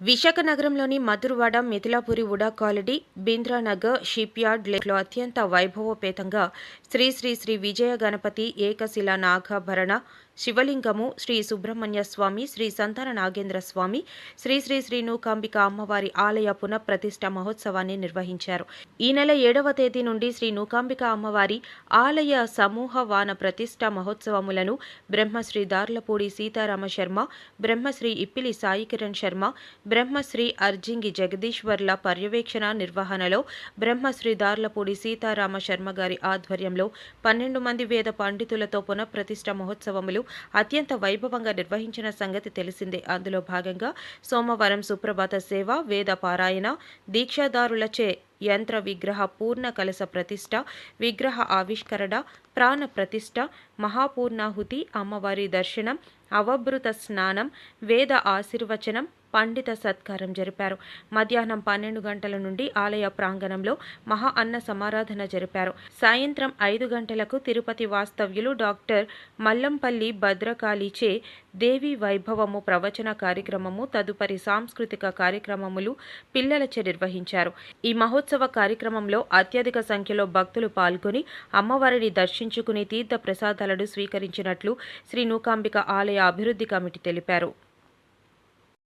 విశాఖ నగరంలోని మధురవాడ మిథిలాపురి ఉడా colony Bindranagar shipyard లేక్లో అత్యంత వైభవోపేతంగా శ్రీ శ్రీ శ్రీ విజయ గణపతి ఏకశిలా నాగాభరణ శివలింగము శ్రీ సుబ్రహ్మణ్య స్వామి శ్రీ సంతాన నాగేంద్ర స్వామి శ్రీ శ్రీ శ్రీ నూకాంబిక అమ్మవారి ఆలయ పునఃప్రతిష్ఠ మహోత్సవాన్ని నిర్వహించారు. ఈ నెల ఏడవ తేదీ నుండి శ్రీ నూకాంబిక అమ్మవారి ఆలయ సమూహ వాన ప్రతిష్ఠ మహోత్సవములను బ్రహ్మశ్రీ దార్లపూడి సీతారామ శర్మ బ్రహ్మశ్రీ ఇప్పిలి సాయి కిరణ్ శర్మ బ్రహ్మశ్రీ అర్జింగి జగదీశ్వర్ల పర్యవేక్షణ నిర్వహణలో బ్రహ్మశ్రీ దార్లపూడి సీతారామ శర్మ గారి ఆధ్వర్యంలో పన్నెండు మంది వేద పండితులతో పునఃప్రతిష్ఠ మహోత్సవములు అత్యంత వైభవంగా నిర్వహించిన సంగతి తెలిసిందే. అందులో భాగంగా సోమవారం సుప్రభాత సేవ వేద పారాయణ దీక్షాదారులచే యంత్ర విగ్రహ పూర్ణ కలశ ప్రతిష్ట విగ్రహ ఆవిష్కరణ ప్రాణ ప్రతిష్ఠ మహాపూర్ణాహుతి అమ్మవారి దర్శనం అవభృత స్నానం వేద ఆశీర్వచనం పండిత సత్కారం జరిపారు. మధ్యాహ్నం పన్నెండు గంటల నుండి ఆలయ ప్రాంగణంలో మహా అన్న సమారాధన జరిపారు. సాయంత్రం ఐదు గంటలకు తిరుపతి వాస్తవ్యులు డాక్టర్ మల్లంపల్లి భద్రకాళిచే దేవి వైభవము ప్రవచన కార్యక్రమము తదుపరి సాంస్కృతిక కార్యక్రమములు పిల్లలచే నిర్వహించారు. ఈ మహోత్సవం కార్యక్రమంలో అత్యధిక సంఖ్యలో భక్తులు పాల్గొని అమ్మవారిని దర్శించుకుని తీర్థ ప్రసాదాలను స్వీకరించినట్లు శ్రీ నూకాంబిక ఆలయ అభివృద్ధి కమిటీ తెలిపారు.